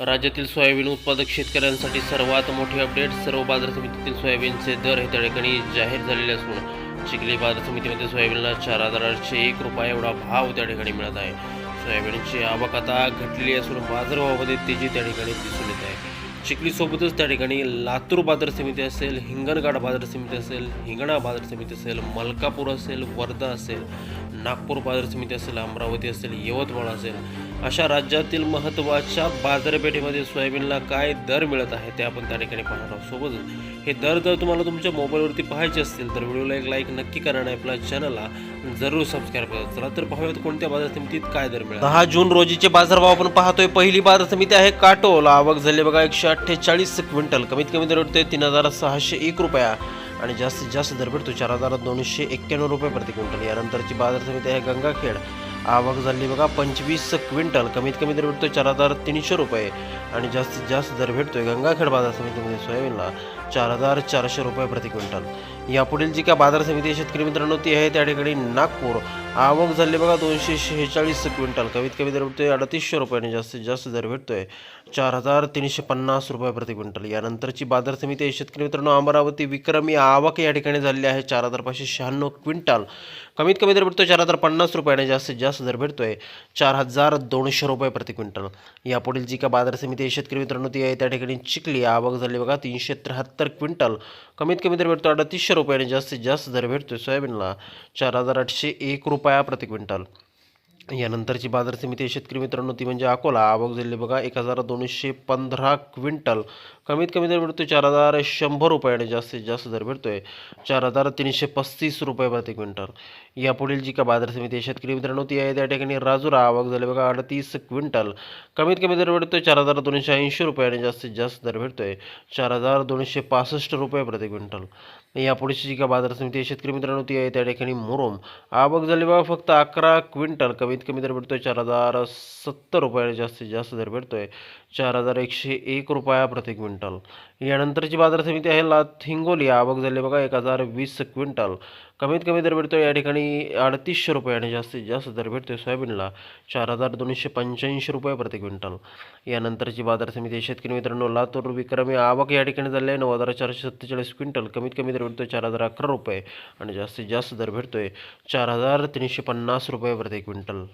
राज्यातील सोयाबीन उत्पादक शेतकऱ्यांसाठी सर्वात मोठी अपडेट सर्व बाजार समितीतील सोयाबीनचे दर हे त्या ठिकाणी जाहीर झालेले असून चिखली बाजार समितीमध्ये सोयाबीनला चार हजार आठशे एक रुपये एवढा भाव त्या ठिकाणी मिळत आहे. सोयाबीनची आवक आता घटलेली असून बाजारभावामध्ये तेजी त्या ठिकाणी दिसून येत आहे. चिखलीसोबतच त्या ठिकाणी लातूर बाजार समिती असेल हिंगणघाट बाजार समिती असेल हिंगणा बाजार समिती असेल मलकापूर असेल वर्धा असेल नागपूर बाजार समिती असेल अमरावती असेल यवतमाळ असेल अशा राज्यातील महत्त्वाच्या बाजारपेठेमध्ये सोयाबीनला काय दर मिळत आहे ते आपण त्या ठिकाणी पाहणार आहोत. सोबतच हे दर जर तुम्हाला तुमच्या मोबाईलवरती पाहायचे असतील तर व्हिडिओला एक लाईक नक्की करा आणि आपल्या चॅनलला जरूर सबस्क्राईब करा. चला तर पाहूयात कोणत्या बाजार समितीत काय दर मिळाले दहा जून रोजीचे बाजारभाव आपण पाहतोय. पहिली बाजार समिती आहे काटोल. आवक झाली बघा एकशे अठ्ठेचाळीस क्विंटल. कमीत कमी दर भेटतोय तीन हजार सहाशे एक रुपया. आणि जास्तीत जास्त दर भेटतो चार हजार दोनशे एक्क्याण्णव रुपये प्रति क्विंटल. यानंतरची बाजार समिती आहे गंगाखेड. आवक झाली बघा पंचवीस क्विंटल. कमीत कमी दर भेटतोय चार हजार तीनशे रुपये. आणि जास्तीत जास्त दर भेटतोय गंगाखेड बाजार समितीमध्ये सोयाबीनला चार हजार चारशे रुपये प्रति क्विंटल. यापुढील जी काय बाजार समिती शेतकरी मित्रांनो ती आहे त्या ठिकाणी नागपूर. आवक झाली बघा दोनशे शेहेचाळीस क्विंटल. कमीत कमी दर भेटतोय अडतीसशे रुपयाने जास्तीत जास्त दर भेटतोय चार हजार तीनशे पन्नास रुपये प्रति क्विंटल. यानंतरची बाजार समिती आहे शेतकरी मित्रांनो अमरावती विक्रमी आवक या ठिकाणी झालेली आहे चार हजार पाचशे शहाण्णव क्विंटल. कमीत कमी दर भेटतोय चार हजार पन्नास रुपयाने जास्तीत जास्त दर भेटतोय चार हजार दोनशे रुपये प्रति क्विंटल. यापुढील जी का बाजार समिती आहे शेतकरी मित्रांनो ती आहे त्या ठिकाणी चिखली. आवक झाली बघा तीनशे त्र्याहत्तर क्विंटल. कमीत कमी दर भेटतो अडतीसशे रुपयाने जास्तीत जास्त दर भेटतोय सोयाबीनला. चार हजार आठशे एक रुपया प्रति क्विंटल. यानंतरची बाजार समिती शेतकरी मित्रांनो ती म्हणजे अकोला. आवक झाली बघा एक हजार दोनशे पंधरा क्विंटल. कमीत कमी दर भेटतोय चार हजार शंभर रुपये आणि जास्तीत जास्त दर भेटतोय चार हजार तीनशे पस्तीस रुपये प्रति क्विंटल. यापुढील जी का बाजार समिती आहे शेतकरी मित्रांनो ती आहे त्या ठिकाणी राजुरा. आवक झाली बघा अडतीस क्विंटल. कमीत कमी दर भेटतोय चार हजार दोनशे ऐंशी रुपये आणि जास्तीत जास्त दर भेटतोय चार हजार दोनशे पासष्ट रुपये प्रति क्विंटल. यापुढची जी का बाजार समिती शेतकरी मित्रांनो ती आहे त्या ठिकाणी मुरुम. आवक झाली बघा फक्त अकरा क्विंटल. कमी कमीत कमी दर भेटतोय चार हजार सत्तर रुपयाला जास्तीत जास्त दर भेटतोय. चार हजार एकशे एक रुपया प्रति क्विंटल. यानंतरची बाजार समिती आहे लाथिंगोली आवक झाली बघा एक हजार वीस क्विंटल. कमीत कमी दर भेटतो या ठिकाणी अडतीसशे रुपये आणि जास्तीत जास्त दर भेटतोय सोयाबीनला. चार हजार दोनशे पंच्याऐंशी रुपये प्रति क्विंटल. यानंतरची बाजार समिती आहे. शेतकरी मित्रांनो लातूर विक्रमी आवक या ठिकाणी झाली आहे. नऊ हजार चारशे सत्तेचाळीस क्विंटल कमीत कमी दर भेटतोय चार हजार अकरा रुपये आणि जास्तीत जास्त दर भेटतोय चार हजार तीनशे पन्नास रुपये प्रति क्विंटल.